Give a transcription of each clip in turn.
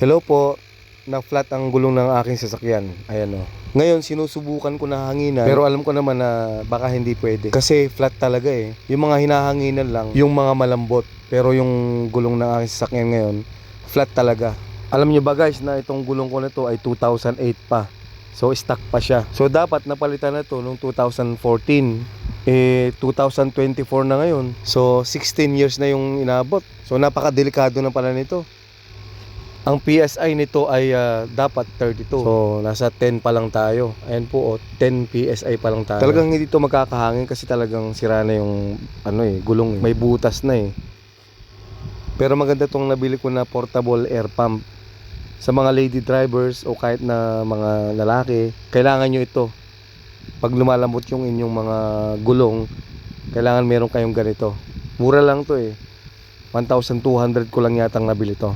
Hello po. Na-flat ang gulong ng aking sasakyan. Ayan o. Ngayon, sinusubukan ko na hanginan. Pero alam ko naman na baka hindi pwede. Kasi flat talaga eh. Yung mga hinahanginan lang, yung mga malambot. Pero yung gulong ng aking sasakyan ngayon, flat talaga. Alam nyo ba guys na itong gulong ko na to ay 2008 pa. So stuck pa siya. So dapat napalitan na to noong 2014. Eh 2024 na ngayon. So 16 years na yung inabot. So napakadelikado na pala nito. Ang PSI nito ay ah, dapat 32. So nasa 10 pa lang tayo. Ayan po, oh, 10 PSI pa lang tayo. Talagang hindi to magkakahangin kasi talagang sira na yung ano eh, gulong. eh. May butas na eh. Pero maganda tong nabili ko na portable air pump. Sa mga lady drivers o kahit na mga lalaki, kailangan nyo ito. Pag lumalambot yung inyong mga gulong, kailangan meron kayong ganito. Mura lang to eh. 1,200 ko lang yatang nabili to.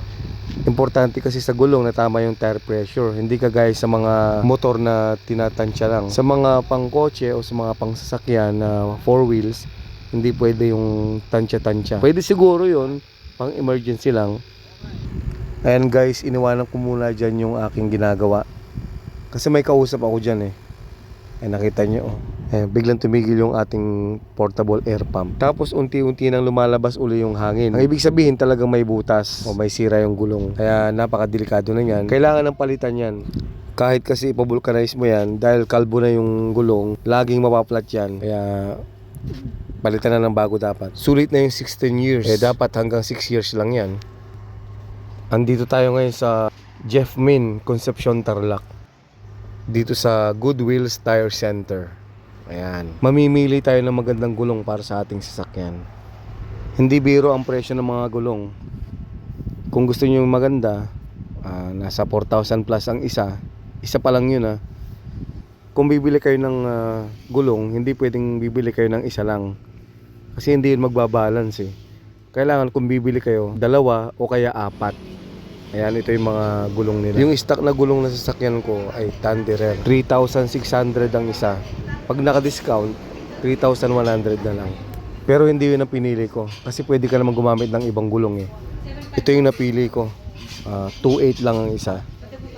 Importante kasi sa gulong na tama yung tire pressure. Hindi kagaya sa mga motor na tinatansya lang. Sa mga pangkotse o sa mga pangsasakyan na four wheels, hindi pwede yung tansya-tansya. Pwede siguro yun, pang emergency lang. Ayan guys, iniwanan ko muna dyan yung aking ginagawa. Kasi may kausap ako dyan eh. Ay nakita nyo oh. Eh, biglang tumigil yung ating portable air pump. Tapos unti-unti nang lumalabas uli yung hangin. Ang ibig sabihin talagang may butas o may sira yung gulong. Kaya napakadelikado na yan. Kailangan ng palitan yan. Kahit kasi ipavulcanize mo yan, dahil kalbo na yung gulong, laging mapaplat yan. Kaya palitan na ng bago dapat. Sulit na yung 16 years. Eh dapat hanggang 6 years lang yan. Andito tayo ngayon sa Jeff Min, Concepcion Tarlac. Dito sa Goodwills Tire Center. Ayan. Mamimili tayo ng magandang gulong para sa ating sasakyan. Hindi biro ang presyo ng mga gulong. Kung gusto niyo maganda, ah, nasa 4,000 plus ang isa. Isa pa lang yun ah. Kung bibili kayo ng ah, gulong, hindi pwedeng bibili kayo ng isa lang. Kasi hindi yun magbabalance eh. Kailangan kung bibili kayo, dalawa o kaya apat. Ayan, ito yung mga gulong nila. Yung stock na gulong na sasakyan ko ay Tanderer. 3,600 ang isa. Pag naka-discount, 3,100 na lang. Pero hindi yun ang pinili ko. Kasi pwede ka naman gumamit ng ibang gulong eh. Ito yung napili ko. Ah, 2,800 lang ang isa.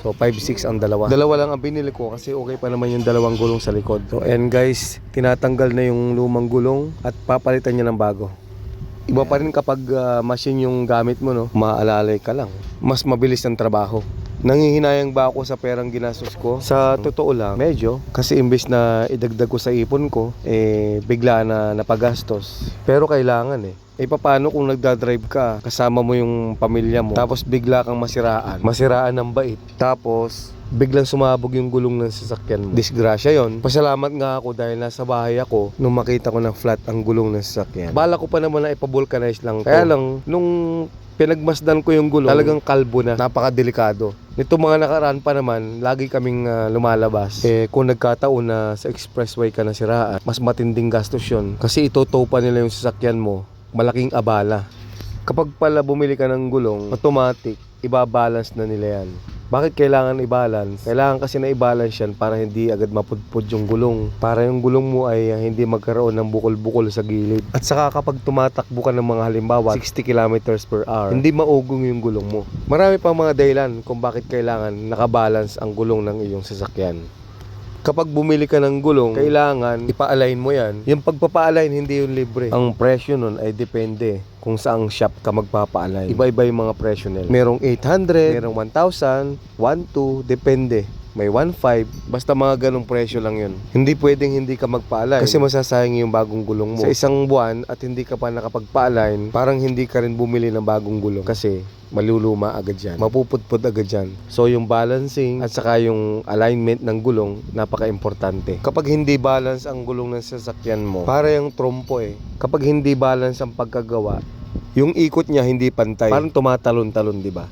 So 5,600 ang dalawa. Dalawa lang ang binili ko kasi okay pa naman yung dalawang gulong sa likod. So and guys, tinatanggal na yung lumang gulong at papalitan niya ng bago. Iba pa rin kapag ah, machine yung gamit mo, no? Maalalay ka lang. Mas mabilis ang trabaho. Nangihinayang ba ako sa perang ginastos ko? Sa totoo lang, medyo. Kasi imbes na idagdag ko sa ipon ko, eh, bigla na napagastos. Pero kailangan eh. Eh paano kung nagdadrive ka, kasama mo yung pamilya mo, tapos bigla kang masiraan, masiraan ng bait, tapos biglang sumabog yung gulong ng sasakyan mo. Disgrasya yon. Pasalamat nga ako dahil nasa bahay ako nung makita ko na flat ang gulong ng sasakyan. Bala ko pa naman na ipavulcanize lang to. Kaya lang, nung pinagmasdan ko yung gulong, talagang kalbo na, napakadelikado. Nito mga nakaraan pa naman, lagi kaming ah, lumalabas. Eh, kung nagkataon na sa expressway ka nasiraan, mas matinding gastos yun. Kasi itotow pa nila yung sasakyan mo, malaking abala. Kapag pala bumili ka ng gulong, automatic, ibabalance na nila yan. Bakit kailangan i-balance? Kailangan kasi na i-balance yan para hindi agad mapudpud yung gulong. Para yung gulong mo ay ah, hindi magkaroon ng bukol-bukol sa gilid. At saka kapag tumatakbo ka ng mga halimbawa 60 kilometers per hour, hindi maugong yung gulong mo. Marami pang mga dahilan kung bakit kailangan nakabalance ang gulong ng iyong sasakyan. Kapag bumili ka ng gulong, kailangan ipa-align mo yan. Yung pagpapa-align, hindi yung libre. Ang presyo nun ay depende kung saang shop ka magpapa-align. Iba-iba yung mga presyo nila. Merong 800, merong 1,000, 1,2, depende. May 1.5, basta mga ganong presyo lang yun. Hindi pwedeng hindi ka magpa-align kasi masasayang yung bagong gulong mo. Sa isang buwan at hindi ka pa nakapagpa-align, parang hindi ka rin bumili ng bagong gulong kasi maluluma agad yan. Mapupudpud agad yan. So yung balancing at saka yung alignment ng gulong, napaka-importante. Kapag hindi balance ang gulong ng sasakyan mo, para yung trompo eh. Kapag hindi balance ang pagkagawa, yung ikot niya hindi pantay. Parang tumatalon-talon, di ba?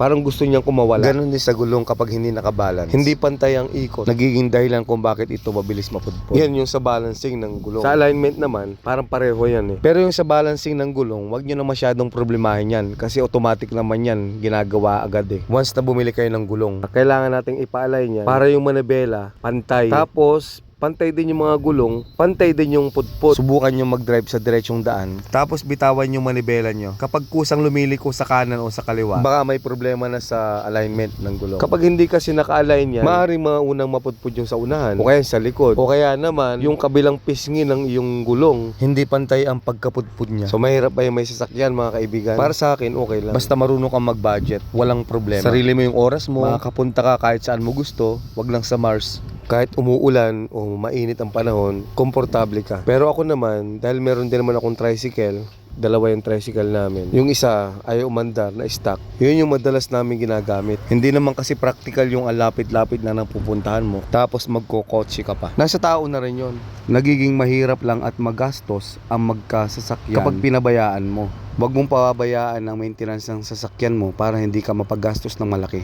Parang gusto niyang kumawala. Ganon din sa gulong kapag hindi nakabalance. Hindi pantay ang ikot. Nagiging dahilan kung bakit ito mabilis mapudpud. Yan yung sa balancing ng gulong. Sa alignment naman, parang pareho yan eh. Pero yung sa balancing ng gulong, wag niyo na masyadong problemahin yan. Kasi automatic naman yan, ginagawa agad eh. Once na bumili kayo ng gulong, kailangan nating ipa-align yan para yung manibela pantay. Tapos, pantay din yung mga gulong, pantay din yung putput. Subukan nyo mag-drive sa diretsong daan, tapos bitawan yung manibela nyo. Kapag kusang lumiliko sa kanan o sa kaliwa, baka may problema na sa alignment ng gulong. Kapag hindi kasi naka-align yan, maaaring mga unang maputput yung sa unahan, o kaya sa likod, o kaya naman yung kabilang pisngi ng iyong gulong, hindi pantay ang pagkaputput niya. So mahirap pa yung may sasakyan mga kaibigan. Para sa akin, okay lang. Basta marunong kang mag-budget, walang problema. Sarili mo yung oras mo, makakapunta ka kahit saan mo gusto, wag lang sa Mars. Kahit umuulan o mainit ang panahon, komportable ka. Pero ako naman, dahil meron din naman akong tricycle, dalawa yung tricycle namin. Yung isa ay umandar na stock. Yun yung madalas namin ginagamit. Hindi naman kasi practical yung alapit-lapit na nang pupuntahan mo. Tapos magkokotse ka pa. Nasa tao na rin yun. Nagiging mahirap lang at magastos ang magkasasakyan kapag pinabayaan mo. Huwag mong pababayaan ang maintenance ng sasakyan mo para hindi ka mapagastos ng malaki.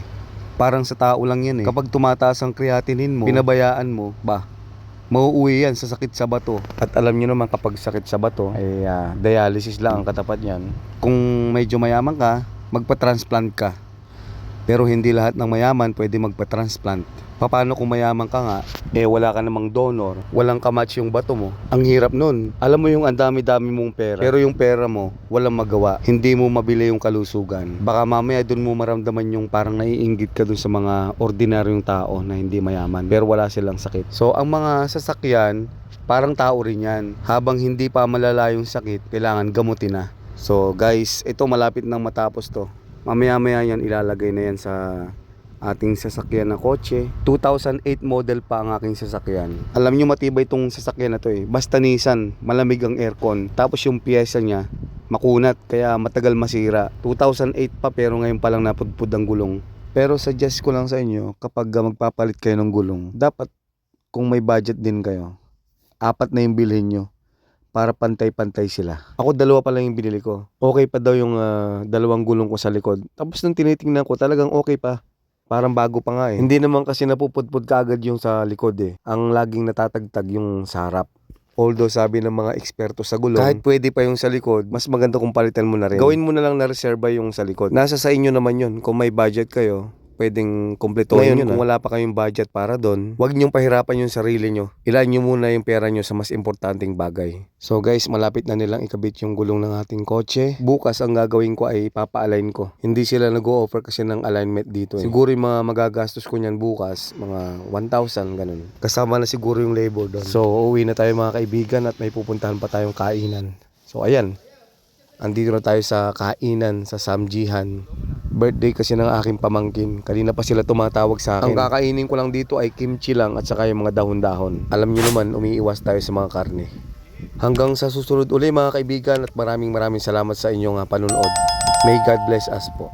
Parang sa tao lang yan eh. Kapag tumataas ang creatinine mo, pinabayaan mo, ba, mauuwi yan sa sakit sa bato. At alam nyo naman kapag sakit sa bato, ay ah, dialysis lang ang katapat yan. Kung medyo mayaman ka, magpa-transplant ka. Pero hindi lahat ng mayaman pwede magpa-transplant. Paano kung mayaman ka nga, eh wala ka namang donor, walang kamatch yung bato mo. Ang hirap nun. Alam mo yung ang dami-dami mong pera, pero yung pera mo, walang magawa. Hindi mo mabili yung kalusugan. Baka mamaya dun mo maramdaman yung parang naiinggit ka dun sa mga ordinaryong tao na hindi mayaman, pero wala silang sakit. So ang mga sasakyan, parang tao rin yan. Habang hindi pa malala yung sakit, kailangan gamutin na. So guys, ito malapit nang matapos to. Mamaya-maya yan ilalagay na yan sa ating sasakyan na kotse. 2008 model pa ang aking sasakyan. Alam nyo matibay itong sasakyan na to eh. Basta Nissan, malamig ang aircon. Tapos yung piyesa niya, makunat kaya matagal masira. 2008 pa pero ngayon pa lang napudpud ang gulong. Pero suggest ko lang sa inyo kapag magpapalit kayo ng gulong, dapat kung may budget din kayo, apat na yung bilhin nyo para pantay-pantay sila. Ako dalawa pa lang yung binili ko. Okay pa daw yung ah, dalawang gulong ko sa likod. Tapos nung tinitingnan ko, talagang okay pa. Parang bago pa nga eh. Hindi naman kasi napupudpud kaagad yung sa likod eh. Ang laging natatagtag yung sa harap. Although sabi ng mga eksperto sa gulong, kahit pwede pa yung sa likod, mas maganda kung palitan mo na rin. Gawin mo na lang na reserva yung sa likod. Nasa sa inyo naman yun. Kung may budget kayo, pwedeng kumpletuhin Ngayon, yun. Kung wala pa kayong budget para doon, huwag niyong pahirapan yung sarili nyo. Ilan nyo muna yung pera nyo sa mas importanteng bagay. So guys, malapit na nilang ikabit yung gulong ng ating kotse. Bukas ang gagawin ko ay papa-align ko. Hindi sila nag-o-offer kasi ng alignment dito. Eh. Siguro yung mga magagastos ko niyan bukas, mga 1,000 ganun. Kasama na siguro yung labor doon. So uuwi na tayo mga kaibigan at may pupuntahan pa tayong kainan. So ayan, andito na tayo sa kainan sa Samjihan. Birthday kasi ng aking pamangkin. Kanina pa sila tumatawag sa akin. Ang kakainin ko lang dito ay kimchi lang at saka yung mga dahon-dahon. Alam niyo naman, umiiwas tayo sa mga karne. Hanggang sa susunod uli mga kaibigan at maraming maraming salamat sa inyong ah, panunood. May God bless us po.